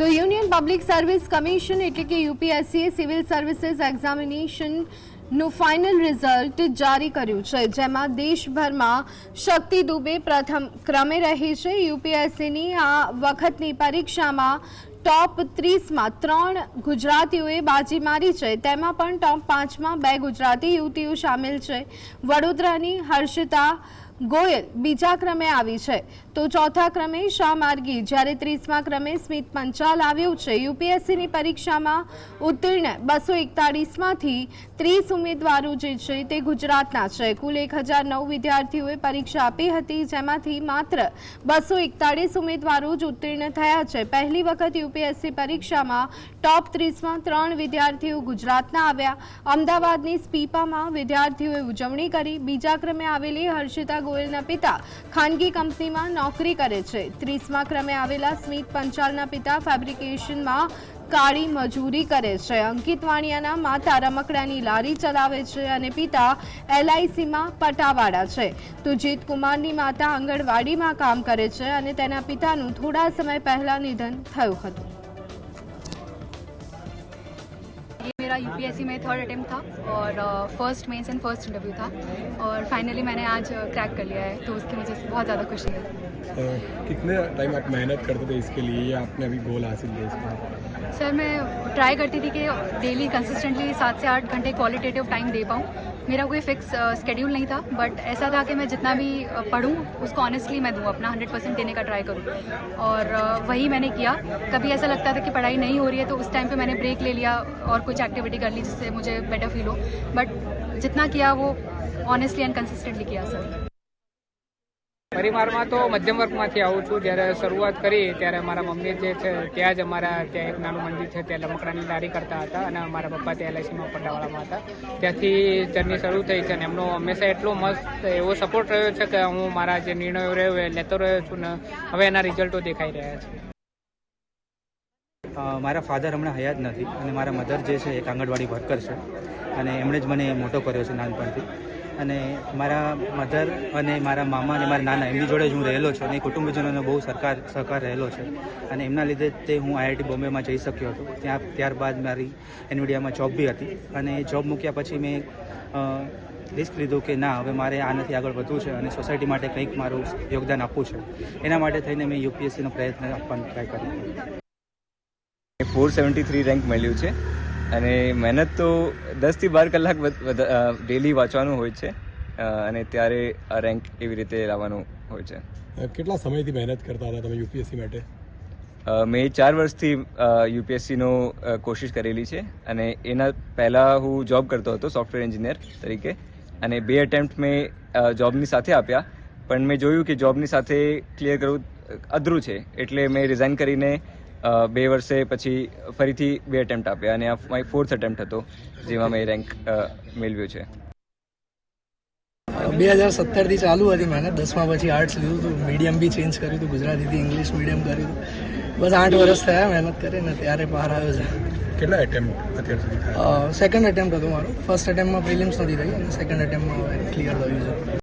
તો union public service commission એટલે કે યુપીએસસીએ સિવિલ સર્વિસીસ એક્ઝામિનેશનનું ફાઇનલ રિઝલ્ટ જારી કર્યું છે, જેમાં દેશભરમાં શક્તિ દુબે પ્રથમ ક્રમે રહી છે. યુપીએસસીની આ વખતની પરીક્ષામાં ટોપ ત્રીસમાં ત્રણ ગુજરાતીઓએ બાજી મારી છે. તેમાં પણ ટોપ પાંચમાં બે ગુજરાતી યુવતીઓ સામેલ છે. વડોદરાની હર્ષિતા ગોયલ બીજા ક્રમે આવી છે. તો ચોથા ક્રમે શાહ માર્ગી? જ્યારે ત્રીસમા ક્રમે સ્મિત પંચાલ આવ્યું છે, યુપીએસસીની પરીક્ષામાં ઉત્તીર્ણ બસો એકતાળીસમાંથી ત્રીસ ઉમેદવારો જે છે તે ગુજરાતના છે. કુલ એક હજાર નવ વિદ્યાર્થીઓએ પરીક્ષા આપી હતી, જેમાંથી માત્ર બસો એકતાળીસ ઉમેદવારો જ ઉત્તીર્ણ થયા છે. પહેલી વખત યુપીએસસી પરીક્ષામાં ટોપ ત્રીસમાં ત્રણ વિદ્યાર્થીઓ ગુજરાતના આવ્યા. અમદાવાદની સ્પીપામાં વિદ્યાર્થીઓએ ઉજવણી કરી. બીજા ક્રમે આવેલી હર્ષિતા ગોયલના પિતા ખાનગી કંપનીમાં નોકરી કરે છે. ત્રીસમા ક્રમે આવેલા સ્મિત પંચાલના પિતા ફેબ્રિકેશનમાં કાળી મજૂરી કરે છે. અંકિત વાણિયાના માતા રમકડાની લારી ચલાવે છે અને પિતા એલઆઈસીમાં પટાવાળા છે. તો જીતકુમારની માતા આંગણવાડીમાં કામ કરે છે અને તેના પિતાનું થોડા સમય પહેલા નિધન થયું હતું. मेरा यूपीएससी में थर्ड अटैम्प्ट था और first mains and first interview था और फाइनली मैंने आज क्रैक कर लिया है तो उसकी मुझे बहुत ज़्यादा खुशी है। कितने टाइम आप मेहनत करते थे इसके लिए या आपने अभी गोल हासिल किया इसमें सर, मैं ट्राई करती थी कि डेली कंसिस्टेंटली सात से आठ घंटे क्वालिटेटिव टाइम दे पाऊँ। मेरा कोई फिक्स स्केड्यूल नहीं था बट ऐसा था कि मैं जितना भी पढ़ूँ, उसको ऑनेस्टली मैं दूँ, अपना हंड्रेड परसेंट देने का ट्राई करूँ। और वही मैंने किया। कभी ऐसा लगता था कि पढ़ाई नहीं हो रही है तो उस टाइम पे मैंने ब्रेक ले लिया और कुछ एक्टिविटी कर ली जिससे मुझे बेटर फील हो। बट जितना किया वो ऑनेस्टली एंड कंसिस्टेंटली किया, सर। પરિવારમાં તો મધ્યમ વર્ગમાંથી આવું છું. જ્યારે શરૂઆત કરી, ત્યારે મારા મમ્મી જે છે, ત્યાં જ અમારા ત્યાં એક નાનું મંદિર છે, ત્યાં રમકડાની લારી કરતા હતા અને મારા પપ્પા ત્યાં એલઆઈસીમાં પટ્ટાવાળામાં હતા. ત્યાંથી જર્ની શરૂ થઈ છે અને એમનો હંમેશા એટલો મસ્ત એવો સપોર્ટ રહ્યો છે કે હું મારા જે નિર્ણયો રહ્યો એ લેતો રહ્યો છું ને હવે એના રિઝલ્ટો દેખાઈ રહ્યા છે. મારા ફાધર હમણાં હયાત નથી અને મારા મધર જે છે, એક આંગણવાડી વર્કર છે અને એમણે જ મને મોટો કર્યો છે નાનપણથી. અને મારા મધર અને મારા મામા અને મારા નાના એમની જોડે જ હું રહેલો છું અને કુટુંબજનોનો બહુ સરકાર સહકાર રહેલો છે. અને એમના લીધે તે હું આઈઆઈટી બોમ્બેમાં જઈ શક્યો હતો. ત્યાં ત્યારબાદ મારી એનવીડિયામાં જોબ બી હતી. અને જોબ મૂક્યા પછી મેં રિસ્ક લીધું કે ના, હવે મારે આનાથી આગળ વધવું છે અને સોસાયટી માટે કંઈક મારું યોગદાન આપવું છે. એના માટે થઈને મેં યુપીએસસીનો પ્રયત્ન આપવાનો ટ્રાય કર્યો. ફોર સેવન્ટી થ્રી રેન્ક મળ્યું છે. અને મહેનત તો દસથી બાર કલાક ડેલી વાંચવાનું હોય છે. અને ત્યારે આ રેન્ક એવી રીતે લાવવાનું હોય છે. કેટલા સમયથી મહેનત કરતા હતા તમે યુપીએસસી માટે? મેં ચાર વર્ષથી યુપીએસસીનો કોશિશ કરેલી છે. અને એના પહેલાં હું જોબ કરતો હતો સોફ્ટવેર એન્જિનિયર તરીકે. અને બે અટેમ્પ્ટ મેં જોબની સાથે આપ્યા. પણ મેં જોયું કે જોબની સાથે ક્લિયર કરવું અધરું છે. એટલે મેં રિઝાઇન કરીને બે વર્ષે પછી ફરીથી બે અટેમ્પ્ટ આપ્યા અને આ મારી ફોર્થ અટેમ્પ્ટ હતો જેમાં મેં રેન્ક મેળવ્યો છે. બે હજાર સત્તરથી ચાલુ હતી મહેનત દસમા પછી આર્ટ્સ લીધું હતું. મીડિયમ બી ચેન્જ કર્યું હતું. ગુજરાતીથી ઇંગ્લિશ મીડિયમ કર્યું હતું. બસ આઠ વર્ષ થયા મહેનત કરીને ત્યારે બહાર આવ્યો છે. કેટલા એટેમ્પ્ટ અત્યાર સુધી સેકન્ડ એટેમ્પ્ટ હતો મારો. ફર્સ્ટ એટેમ્પમાં પ્રિલિમ્સ નથી થઈ અને સેકન્ડ એટેમ્પમાં ક્લિયર થયું છે.